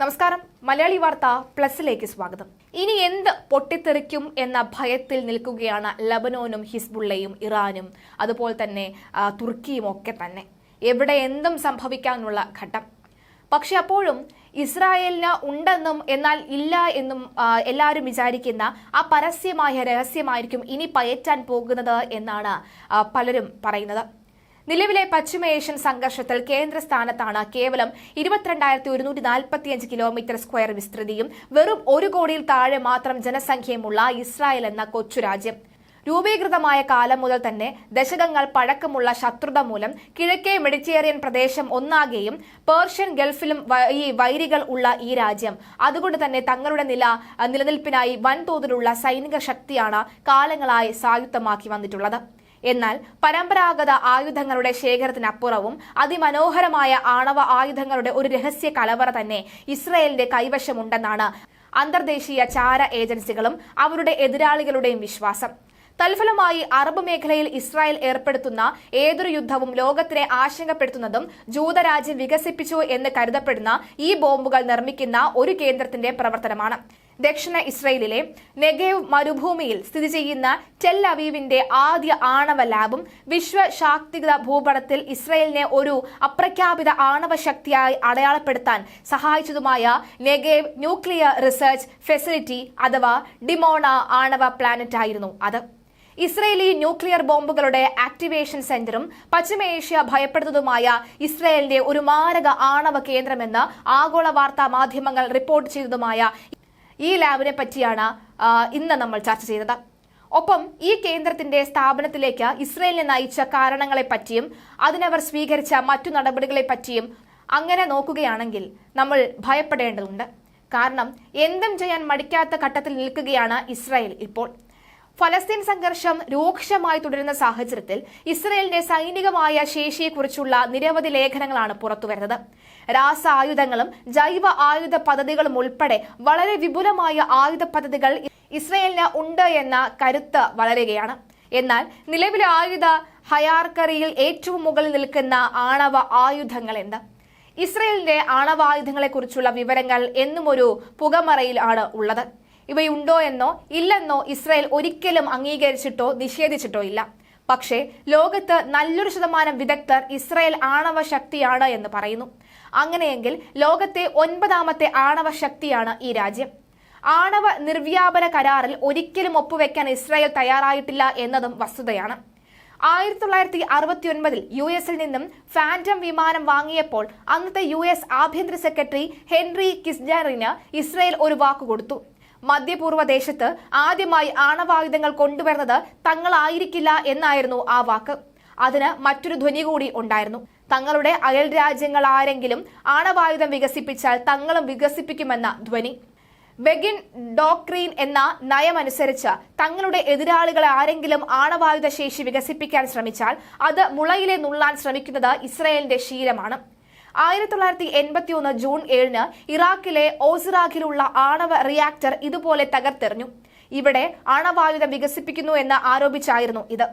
നമസ്കാരം. മലയാളി വാർത്ത പ്ലസിലേക്ക് സ്വാഗതം. ഇനി എന്ത് പൊട്ടിത്തെറിക്കും എന്ന ഭയത്തിൽ നിൽക്കുകയാണ് ലബനോനും ഹിസ്ബുള്ളയും ഇറാനും. അതുപോലെ തന്നെ തുർക്കിയും ഒക്കെ തന്നെ. എവിടെ എന്തും സംഭവിക്കാനുള്ള ഘട്ടം. പക്ഷെ അപ്പോഴും ഇസ്രായേലിന് ഉണ്ടെന്നും എന്നാൽ ഇല്ല എന്നും എല്ലാവരും വിചാരിക്കുന്ന ആ പരസ്യമായ രഹസ്യമായിരിക്കും ഇനി പയറ്റാൻ പോകുന്നത് എന്നാണ് പലരും പറയുന്നത്. നിലവിലെ പശ്ചിമേഷ്യൻ സംഘർഷത്തിൽ കേന്ദ്ര സ്ഥാനത്താണ് കേവലം ഇരുപത്തിരണ്ടായിരത്തി ഒരുന്നൂറ്റി നാൽപ്പത്തിയഞ്ച് കിലോമീറ്റർ സ്ക്വയർ വിസ്തൃതിയും വെറും ഒരു കോടിയിൽ താഴെ മാത്രം ജനസംഖ്യയുമുള്ള ഇസ്രായേൽ എന്ന കൊച്ചു രാജ്യം. രൂപീകൃതമായ കാലം മുതൽ തന്നെ ദശകങ്ങൾ പഴക്കമുള്ള ശത്രുത മൂലം കിഴക്കേ മെഡിറ്റേറിയൻ പ്രദേശം ഒന്നാകെയും പേർഷ്യൻ ഗൾഫിലും ഈ വൈരികൾ ഉള്ള ഈ രാജ്യം. അതുകൊണ്ട് തന്നെ തങ്ങളുടെ നില നിലനിൽപ്പിനായി വൻതോതിലുള്ള സൈനിക ശക്തിയാണ് കാലങ്ങളായി സായുക്തമാക്കി വന്നിട്ടുള്ളത്. എന്നാൽ പരമ്പരാഗത ആയുധങ്ങളുടെ ശേഖരത്തിനപ്പുറവും അതിമനോഹരമായ ആണവ ആയുധങ്ങളുടെ ഒരു രഹസ്യ കലവറ തന്നെ ഇസ്രയേലിന്റെ കൈവശമുണ്ടെന്നാണ് അന്തർദേശീയ ചാര ഏജൻസികളും അവരുടെ എതിരാളികളുടെയും വിശ്വാസം. തൽഫലമായി അറബ് മേഖലയിൽ ഇസ്രായേൽ ഏർപ്പെടുത്തുന്ന ഏതൊരു യുദ്ധവും ലോകത്തിനെ ആശങ്കപ്പെടുത്തുന്നതും ജൂതരാജ്യം വികസിപ്പിച്ചു എന്ന് കരുതപ്പെടുന്ന ഈ ബോംബുകൾ നിർമ്മിക്കുന്ന ഒരു കേന്ദ്രത്തിന്റെ പ്രവർത്തനമാണ്. ദക്ഷിണ ഇസ്രയേലിലെ നെഗേവ് മരുഭൂമിയിൽ സ്ഥിതി ചെയ്യുന്ന ടെൽ അവീവിന്റെ ആദ്യ ആണവ ലാബും വിശ്വ ശാക്തിക ഭൂപടത്തിൽ ഇസ്രയേലിനെ ഒരു അപ്രഖ്യാപിത ആണവ ശക്തിയായി അടയാളപ്പെടുത്താൻ സഹായിച്ചതുമായ നെഗേവ് ന്യൂക്ലിയർ റിസർച്ച് ഫെസിലിറ്റി അഥവാ ഡിമോണ ആണവ പ്ലാനറ്റ് ആയിരുന്നു അത്. ഇസ്രയേലി ന്യൂക്ലിയർ ബോംബുകളുടെ ആക്ടിവേഷൻ സെന്ററും പശ്ചിമേഷ്യ ഭയപ്പെടുന്നതുമായ ഇസ്രയേലിന്റെ ഒരു മാരക ആണവ കേന്ദ്രമെന്ന് ആഗോള വാർത്താ മാധ്യമങ്ങൾ റിപ്പോർട്ട് ചെയ്തതുമായ ഈ ലാബിനെ പറ്റിയാണ് ഇന്ന് നമ്മൾ ചർച്ച ചെയ്തത്. ഒപ്പം ഈ കേന്ദ്രത്തിന്റെ സ്ഥാപനത്തിലേക്ക് ഇസ്രയേലിനെ നയിച്ച കാരണങ്ങളെ പറ്റിയും അതിനവർ സ്വീകരിച്ച മറ്റു നടപടികളെ പറ്റിയും അങ്ങനെ നോക്കുകയാണെങ്കിൽ നമ്മൾ ഭയപ്പെടേണ്ടതുണ്ട്. കാരണം എന്തും ചെയ്യാൻ മടിക്കാത്ത ഘട്ടത്തിൽ നിൽക്കുകയാണ് ഇസ്രായേൽ ഇപ്പോൾ. ഫലസ്തീൻ സംഘർഷം രൂക്ഷമായി തുടരുന്ന സാഹചര്യത്തിൽ ഇസ്രയേലിന്റെ സൈനികമായ ശേഷിയെക്കുറിച്ചുള്ള നിരവധി ലേഖനങ്ങളാണ് പുറത്തുവരുന്നത്. രാസ ആയുധങ്ങളും ജൈവ ആയുധ പദ്ധതികളും ഉൾപ്പെടെ വളരെ വിപുലമായ ആയുധ പദ്ധതികൾ ഇസ്രയേലിന് ഉണ്ട് എന്ന കരുത്ത് വളരുകയാണ്. എന്നാൽ നിലവിലെ ആയുധ ഹയാർക്കറിയിൽ ഏറ്റവും മുകളിൽ നിൽക്കുന്ന ആണവ ആയുധങ്ങൾ എന്ത് ഇസ്രയേലിന്റെ ആണവായുധങ്ങളെക്കുറിച്ചുള്ള വിവരങ്ങൾ എന്നും ഒരു പുകമറയിൽ ആണ് ഉള്ളത്. ഇവയുണ്ടോ എന്നോ ഇല്ലെന്നോ ഇസ്രായേൽ ഒരിക്കലും അംഗീകരിച്ചിട്ടോ നിഷേധിച്ചിട്ടോ ഇല്ല. പക്ഷേ ലോകത്ത് നല്ലൊരു ശതമാനം വിദഗ്ധർ ഇസ്രായേൽ ആണവ ശക്തിയാണ് എന്ന് പറയുന്നു. അങ്ങനെയെങ്കിൽ ലോകത്തെ ഒൻപതാമത്തെ ആണവ ശക്തിയാണ് ഈ രാജ്യം. ആണവ നിർവ്യാപന കരാറിൽ ഒരിക്കലും ഒപ്പുവെക്കാൻ ഇസ്രായേൽ തയ്യാറായിട്ടില്ല എന്നതും വസ്തുതയാണ്. ആയിരത്തി തൊള്ളായിരത്തി അറുപത്തി ഒൻപതിൽ യു എസിൽ നിന്നും ഫാന്റം വിമാനം വാങ്ങിയപ്പോൾ അന്നത്തെ യു എസ് ആഭ്യന്തര സെക്രട്ടറി ഹെൻറി കിസ്ജാറിന് ഇസ്രായേൽ ഒരു വാക്ക് കൊടുത്തു. മധ്യപൂർവ ദേശത്ത് ആദ്യമായി ആണവായുധങ്ങൾ കൊണ്ടുവരുന്നത് തങ്ങളായിരിക്കില്ല എന്നായിരുന്നു ആ വാക്ക്. അതിന് മറ്റൊരു ധ്വനി കൂടി ഉണ്ടായിരുന്നു. തങ്ങളുടെ അയൽ രാജ്യങ്ങൾ ആരെങ്കിലും ആണവായുധം വികസിപ്പിച്ചാൽ തങ്ങളും വികസിപ്പിക്കുമെന്ന ധ്വനി. ബെഗിൻ ഡോക്രീൻ എന്ന നയമനുസരിച്ച് തങ്ങളുടെ എതിരാളികളെ ആരെങ്കിലും ആണവായുധ ശേഷി വികസിപ്പിക്കാൻ ശ്രമിച്ചാൽ അത് മുളയിലെ നുള്ളാൻ ശ്രമിക്കുന്നത് ഇസ്രയേലിന്റെ ശീലമാണ്. ആയിരത്തി തൊള്ളായിരത്തി എൺപത്തി ഒന്ന് ജൂൺ ഏഴിന് ഇറാഖിലെ ഓസിറാഖിലുള്ള ആണവ റിയാക്ടർ ഇതുപോലെ തകർത്തെറിഞ്ഞു. ഇവിടെ അണവായുധം വികസിപ്പിക്കുന്നു എന്ന് ആരോപിച്ചായിരുന്നു ഇത്.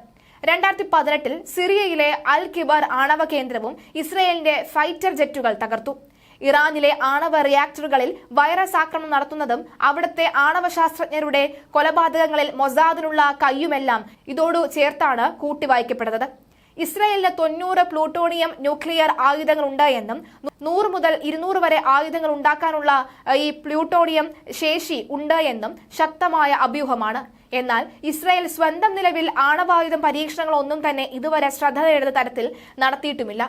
രണ്ടായിരത്തി പതിനെട്ടിൽ സിറിയയിലെ അൽ കിബർ ആണവ കേന്ദ്രവും ഇസ്രയേലിന്റെ ഫൈറ്റർ ജെറ്റുകൾ തകർത്തു. ഇറാനിലെ ആണവ റിയാക്ടറുകളിൽ വൈറസ് ആക്രമണം നടത്തുന്നതും അവിടുത്തെ ആണവ ശാസ്ത്രജ്ഞരുടെ കൊലപാതകങ്ങളിൽ മൊസാദിനുള്ള കയ്യുമെല്ലാം ഇതോടു ചേർത്താണ് കൂട്ടിവായിക്കപ്പെടുന്നത് ഇസ്രായേലിന് തൊണ്ണൂറ് പ്ലൂട്ടോണിയം ന്യൂക്ലിയർ ആയുധങ്ങളുണ്ട് എന്നും നൂറ് മുതൽ ഇരുന്നൂറ് വരെ ആയുധങ്ങൾ ഉണ്ടാക്കാനുള്ള ഈ പ്ലൂട്ടോണിയം ശേഷി ഉണ്ട് എന്നും ശക്തമായ അഭ്യൂഹമാണ്. എന്നാൽ ഇസ്രായേൽ സ്വന്തം നിലവിൽ ആണവായുധം പരീക്ഷണങ്ങളൊന്നും തന്നെ ഇതുവരെ ശ്രദ്ധ നേടുന്ന തരത്തിൽ നടത്തിയിട്ടുമില്ല.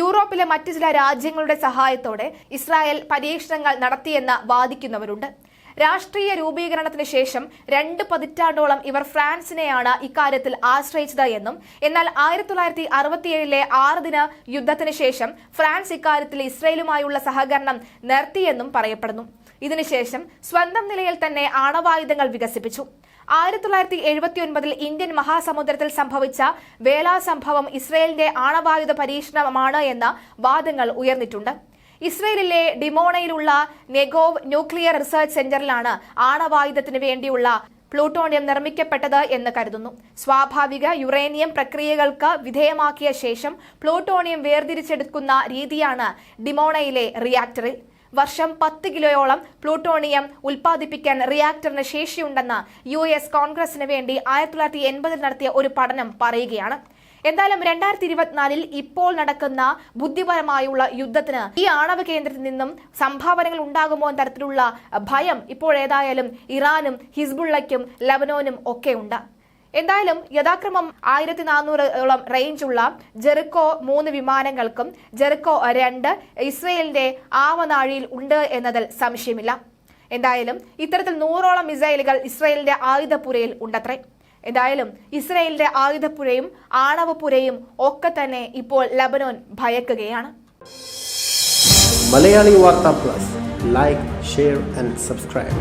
യൂറോപ്പിലെ മറ്റു ചില രാജ്യങ്ങളുടെ സഹായത്തോടെ ഇസ്രായേൽ പരീക്ഷണങ്ങൾ നടത്തിയെന്ന് വാദിക്കുന്നവരുണ്ട്. രാഷ്ട്രീയ രൂപീകരണത്തിന് ശേഷം രണ്ട് പതിറ്റാണ്ടോളം ഇവർ ഫ്രാൻസിനെയാണ് ഇക്കാര്യത്തിൽ ആശ്രയിച്ചത് എന്നും എന്നാൽ ആയിരത്തി തൊള്ളായിരത്തി അറുപത്തിയേഴിലെ ആറ് ദിന യുദ്ധത്തിന് ശേഷം ഫ്രാൻസ് ഇക്കാര്യത്തിൽ ഇസ്രയേലുമായുള്ള സഹകരണം നിർത്തിയെന്നും പറയപ്പെടുന്നു. ഇതിനുശേഷം സ്വന്തം നിലയിൽ തന്നെ ആണവായുധങ്ങൾ വികസിപ്പിച്ചു. ആയിരത്തി തൊള്ളായിരത്തി എഴുപത്തി ഒൻപതിൽ ഇന്ത്യൻ മഹാസമുദ്രത്തിൽ സംഭവിച്ച വേലാ സംഭവം ഇസ്രയേലിന്റെ ആണവായുധ പരീക്ഷണമാണ് എന്ന വാദങ്ങൾ ഉയർന്നിട്ടുണ്ട്. ഇസ്രയേലിലെ ഡിമോണയിലുള്ള നെഗോവ് ന്യൂക്ലിയർ റിസർച്ച് സെന്ററിലാണ് ആണവായുധത്തിന് വേണ്ടിയുള്ള പ്ലൂട്ടോണിയം നിർമ്മിക്കപ്പെട്ടത് എന്ന് കരുതുന്നു. സ്വാഭാവിക യുറേനിയം പ്രക്രിയകൾക്ക് വിധേയമാക്കിയ ശേഷം പ്ലൂട്ടോണിയം വേർതിരിച്ചെടുക്കുന്ന രീതിയാണ് ഡിമോണയിലെ റിയാക്ടറിൽ. വർഷം പത്ത് കിലോയോളം പ്ലൂട്ടോണിയം ഉൽപ്പാദിപ്പിക്കാൻ റിയാക്ടറിന് ശേഷിയുണ്ടെന്ന് യു എസ് കോൺഗ്രസിന് വേണ്ടി ആയിരത്തി തൊള്ളായിരത്തി എൺപതിൽ നടത്തിയ ഒരു പഠനം പറയുകയാണ്. എന്തായാലും രണ്ടായിരത്തി ഇരുപത്തിനാലിൽ ഇപ്പോൾ നടക്കുന്ന ബുദ്ധിപരമായുള്ള യുദ്ധത്തിന് ഈ ആണവ കേന്ദ്രത്തിൽ നിന്നും സംഭാവനകൾ ഉണ്ടാകുമോ എന്ന തരത്തിലുള്ള ഭയം ഇപ്പോൾ ഏതായാലും ഇറാനും ഹിസ്ബുള്ളയ്ക്കും ലബനോനും ഒക്കെ ഉണ്ട്. എന്തായാലും യഥാക്രമം ആയിരത്തി നാനൂറോളം റേഞ്ചുള്ള ജെറിക്കോ മൂന്ന് വിമാനങ്ങൾക്കും ജെറിക്കോ രണ്ട് ഇസ്രയേലിന്റെ ആവനാഴിയിൽ ഉണ്ട് എന്നതിൽ സംശയമില്ല. എന്തായാലും ഇത്തരത്തിൽ നൂറോളം മിസൈലുകൾ ഇസ്രയേലിന്റെ ആയുധപുരയിൽ ഉണ്ടത്രേ. എന്തായാലും ഇസ്രയേലിന്റെ ആയുധപ്പുരയും ആണവപ്പുരയും ഒക്കെ തന്നെ ഇപ്പോൾ Lebanon ഭയക്കുകയാണ്. Malayali Vartha plus. Like share and subscribe